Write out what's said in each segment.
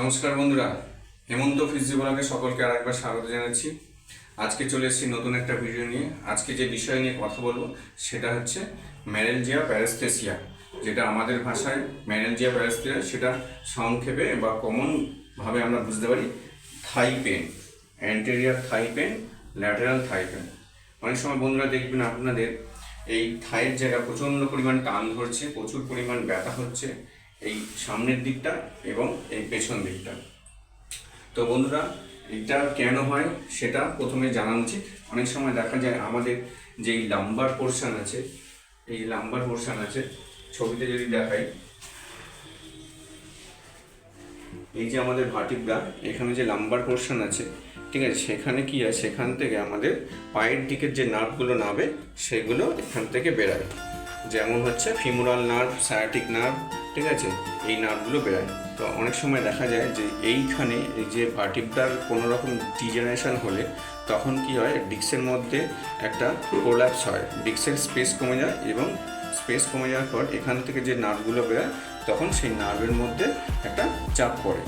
নমস্কার বন্ধুরা, হেমন্ত ফিজিওলকে সকলকে আরেকবার স্বাগত জানাচ্ছি। আজকে চলে এসেছি নতুন একটা ভিডিও নিয়ে। আজকে যে বিষয় নিয়ে কথা বলব, সেটা হচ্ছে ম্যারেলজিয়া প্যারাস্থেসিয়া, যেটা আমাদের ভাষায় ম্যারেলজিয়া প্যারাস্থেসিয়া, সেটা সংক্ষেপে বা কমন ভাবে আমরা বুঝতে পারি thigh pain anterior thigh pain lateral thigh pain অনেক সময় বন্ধুরা দেখবেন আপনাদের, এই থাইয়ের জায়গা প্রচণ্ড পরিমাণ টান ধরছে, প্রচুর পরিমাণ ব্যথা হচ্ছে এই সামনের দিকটা এবং এই পেছন দিকটা। তো বন্ধুরা, এটা কেন হয় সেটা প্রথমে জানা উচিত। অনেক সময় দেখা যায় আমাদের যেই লাম্বার পোর্শন আছে, এই লাম্বার পোর্শন আছে, ছবিতে যদি দেখাই, এই যে আমাদের ভাটিব্রা এখানে যে লাম্বার পোর্শন আছে, ঠিক আছে, সেখানে কি আছে সেখান থেকে আমাদের পায়ের দিকের যে নার্ভগুলো নাবে, সেগুলো এখান থেকে বেরায়। যেমন হচ্ছে ফিমোরাল নার্ভ, সায়াটিক নার্ভ, ঠিক আছে? এই নার্ভগুলো বেরায়। তো অনেক সময় দেখা যায় যে এইখানে এই যে ভার্টিব্রার কোনো রকম ডিজেনারেশন হলে তখন কি হয় ডিক্সের মধ্যে একটা প্রোল্যাপস হয়। ডিক্সের স্পেস কমে যায় এবং স্পেস কমে যাওয়ার পর এখান থেকে যে নার্ভগুলো বেরোয়, তখন সেই নার্ভের মধ্যে একটা চাপ পড়ে।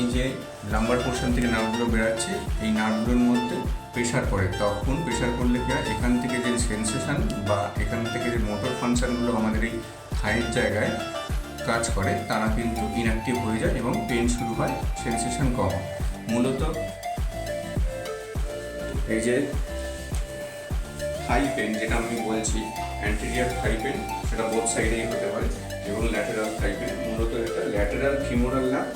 এই যে লাম্বার পোর্শন থেকে নার্ভগুলো বেরাচ্ছে, এই নার্ভগুলোর মধ্যে প্রেশার পড়ে তখন প্রেশার পড়লে কি হয়? এখান থেকে যে সেন্সেশন বা এখান থেকে যে মোটর ফাংশানগুলো আমাদের এই থাইয়ের জায়গায় কাজ করে, তারা কিন্তু ইনঅ্যাক্টিভ হয়ে যায় এবং পেন শুরু হয় সেন্সেশন কম মূলত এই যে থাই পেন যেটা আমি বলছি অ্যান্টেরিয়ার থাই পেন সেটা বোথ সাইডেই হতে পারে, এবং ল্যাটেরাল থাই পেন মূলত এটা ল্যাটেরাল ফিমোরাল নার্ভ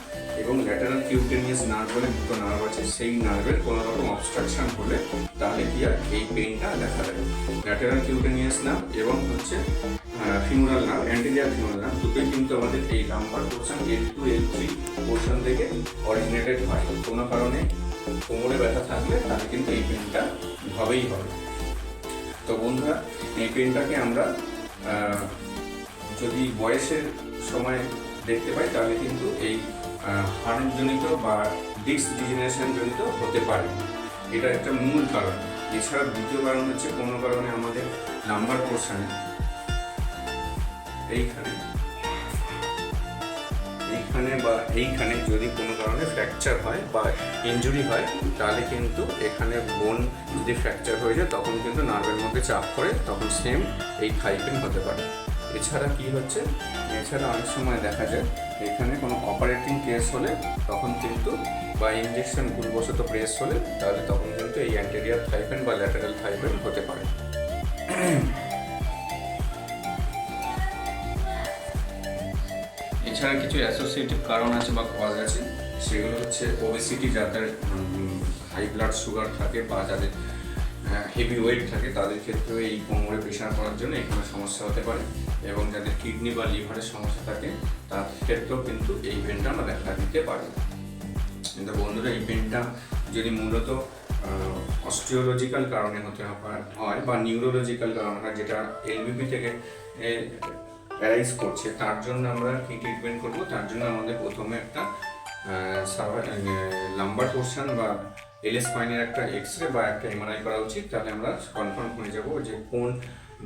এবং ল্যাটেরাল কিউটেনিয়াস নার্ভ বলে দুটো নার্ভ আছে, সেই নার্ভের কোনো রকম অবস্ট্রাকশন হলে তাহলে কি হয় এই পেনটা দেখা দেয়। ল্যাটেরাল কিউটেনিয়াস নার্ভ এবং হচ্ছে femoral nerve anterior femoral nerve দুটোই কিন্তু আমাদের এই lumbar portion L two L three portion থেকে অরিজিনেটেড হয়। কোনো কারণে কোমরে ব্যথা থাকলে তাহলে কিন্তু এই পেনটা হবেই হবে। তো বন্ধুরা, এই পেনটাকে আমরা যদি বয়সের সময় দেখতে পাই তাহলে কিন্তু এই হার্ট জনিত বা ডিস্ক ডিজেনারেশন জনিত হতে পারে। এটা একটা মূল কারণ। এছাড়া দ্বিতীয় কারণ হচ্ছে কোনো কারণে আমাদের নাম্বার পোর্শনে এইখানে এইখানে বা এইখানে যদি কোনো কারণে ফ্র্যাকচার হয় বা ইনজুরি হয়, তাহলে কিন্তু এখানে বোন যদি ফ্র্যাকচার হয়ে যায়, তখন কিন্তু নার্ভের মধ্যে চাপ পড়ে, তখন সেম এই থাইপেন হতে পারে। এছাড়া কি হচ্ছে? এছাড়া অনেক সময় দেখা যায়, এখানে কোনো অপারেটিং কেস হলে তখন কিন্তু বা ইঞ্জেকশন ভুলবশত প্রেস হলে তাহলে তখন কিন্তু এই অ্যান্টেরিয়ার থাইপেন বা ল্যাটারাল থাইপেন হতে পারে। এছাড়া কিছু অ্যাসোসিয়েটিভ কারণ আছে বা কজ আছে, সেগুলো হচ্ছে ওবেসিটি যাদের হাই ব্লাড সুগার থাকে বা যাদের হেভি ওয়েট থাকে, তাদের ক্ষেত্রেও এই কোমরে প্রেশার করার জন্য এখানে সমস্যা হতে পারে এবং যাদের কিডনি বা লিভারের সমস্যা থাকে, তার ক্ষেত্রেও কিন্তু এই পেনটা আমরা দেখা দিতে পারি। কিন্তু বন্ধুরা, এই পেনটা যদি মূলত অস্টিওলজিক্যাল কারণে হতে হয়- হয় বা নিউরোলজিক্যাল কারণে হয়, যেটা এলবিপি থেকে অ্যারাইজ করছে, তার জন্য আমরা কী ট্রিটমেন্ট করব? তার জন্য আমাদের প্রথমে একটা লাম্বার পোর্শন বা এল স্পাইনের একটা এক্স রে বা একটা এমআরআই করা উচিত, তাহলে আমরা কনফার্ম হয়ে যাব যে কোন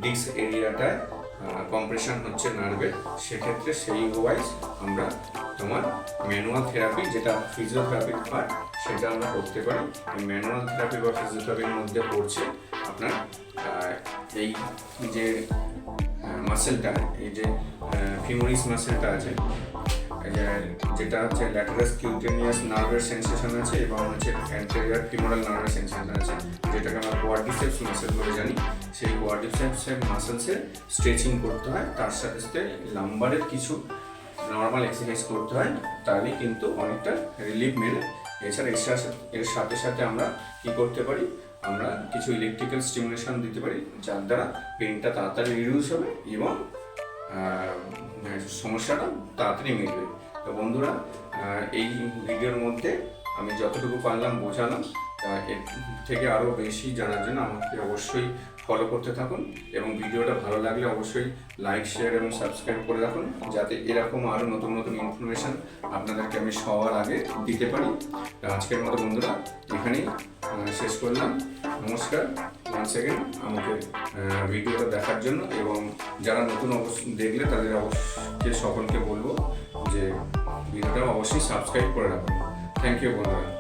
ডিস্ক এরিয়াটায় কম্প্রেশন হচ্ছে নার্ভের সেক্ষেত্রে সেই ওয়াইজ আমরা তোমার ম্যানুয়াল থেরাপি যেটা ফিজিওথেরাপি পার্ট সেটা আমরা করতে পারি। ম্যানুয়াল থেরাপি বা ফিজিওথেরাপির মধ্যে পড়ছে আপনার এই যে মাসেলটা এই যে ফিমোরিস মাসেলটা আছে যেটা হচ্ছে ল্যাটারাস কিউটেনিয়াস নার্ভের সেন্সেশন আছে এবং হচ্ছে অ্যান্টেরিয়ার ফিমোরাল নার্ভের সেন্সেশন আছে, যেটাকে আমরা কোয়াড্রিসেপস মাসেল বলে জানি। সেই কোয়াড্রিসেপসের মাসেলসের স্ট্রেচিং করতে হয়, তার সাথে সাথে লাম্বারের কিছু নর্মাল এক্সারসাইজ করতে হয় তাহলে কিন্তু অনেকটা রিলিফ মেলে। এছাড়া এর সাথে এর সাথে সাথে আমরা কি করতে পারি? আমরা কিছু ইলেকট্রিক্যাল স্টিমুলেশন দিতে পারি, যার দ্বারা পেনটা তাড়াতাড়ি রিডিউস হবে এবং সমস্যাটা তাড়াতাড়ি মিটবে। তো বন্ধুরা এই ভিডিওর মধ্যে আমি যতটুকু পারলাম বোঝালাম। এর থেকে আরও বেশি জানার জন্য আমাকে অবশ্যই ফলো করতে থাকুন এবং ভিডিওটা ভালো লাগলে অবশ্যই লাইক শেয়ার এবং সাবস্ক্রাইব করে রাখুন যাতে এরকম আরও নতুন নতুন ইনফরমেশান আপনাদেরকে আমি সবার আগে দিতে পারি। আজকের মতো বন্ধুরা, এখানেই শেষ করলাম। নমস্কার। ওয়ান্স সেকেন্ড আমাকে ভিডিওটা দেখার জন্য এবং যারা নতুন অবশ্য দেখলে তাদের অবশ্যই সকলকে বলব যে ভিডিওটা অবশ্যই সাবস্ক্রাইব করে রাখুন। থ্যাংক ইউ বন্ধুরা।